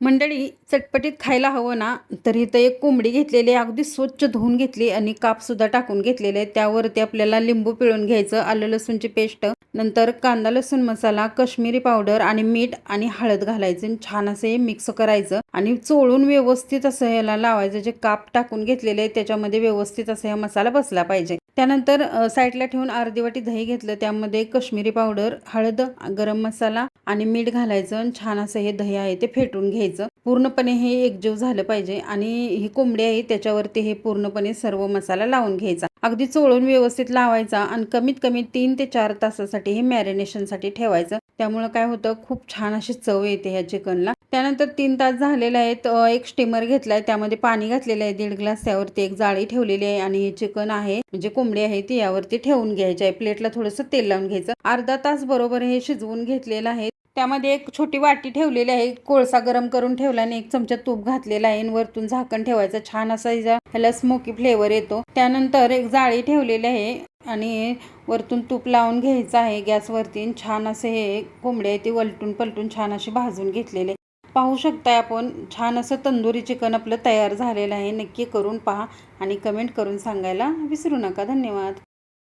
मंडळी चटपटीत खायला हवं ना? तर इथं एक कोंबडी घेतलेली आहे अगदी स्वच्छ धुवून घेतली आणि कापसुद्धा टाकून घेतलेले आहे त्यावरती आपल्याला लिंबू पिळून घ्यायचं आलं लसूणची पेस्ट नंतर कांदा लसूण मसाला कश्मीरी पावडर आणि मीठ आणि हळद घालायचं आणि छान असं हे मिक्स करायचं आणि चोळून व्यवस्थित असं ह्याला लावायचं. जे काप टाकून घेतलेले आहे त्याच्यामध्ये व्यवस्थित असं हा मसाला बसला पाहिजे. त्यानंतर साईडला ठेवून अर्धी वाटी दही घेतलं. त्यामध्ये कश्मीरी पावडर हळद गरम मसाला आणि मीठ घालायचं आणि छान असं हे दही आहे ते फेटून घ्यायचं. पूर्णपणे हे एकजीव झालं पाहिजे आणि ही कोंबडी आहे त्याच्यावरती हे पूर्णपणे सर्व मसाला लावून घ्यायचा. अगदी चोळून व्यवस्थित लावायचा आणि कमीत कमी तीन ते चार तासासाठी हे मॅरिनेशनसाठी ठेवायचं. त्यामुळं काय होतं खूप छान अशी चव येते ह्या चिकनला त्यानंतर तीन तास झालेले आहेत. एक स्टीमर घेतलाय. त्यामध्ये पाणी घातलेलं आहे. दीड ग्लास त्यावरती एक जाळी ठेवलेली आहे आणि हे चिकन आहे. म्हणजे कोंबडी आहे ती यावरती ठेवून घ्यायची आहे. प्लेटला थोडंसं तेल लावून घ्यायचं. अर्धा तास बरोबर हे शिजवून घेतलेलं आहे. त्यामध्ये एक छोटी वाटी ठेवलेली आहे. कोळसा गरम करून ठेवला आणि एक चमचा तूप घातलेला आहे आणि वरतून झाकण ठेवायचं. छान असा ह्याला स्मोकी फ्लेवर येतो. त्यानंतर एक जाळी ठेवलेली आहे आणि वरतून तूप लावून घ्यायचं आहे. गॅसवरती छान असे हे कोंबडे आहे ते वलटून पलटून छान असे भाजून घेतलेले पाहू शकताय आपण. छान असं तंदुरी चिकन आपलं तयार झालेलं आहे. नक्की करून पहा आणि कमेंट करून सांगायला विसरू नका. धन्यवाद.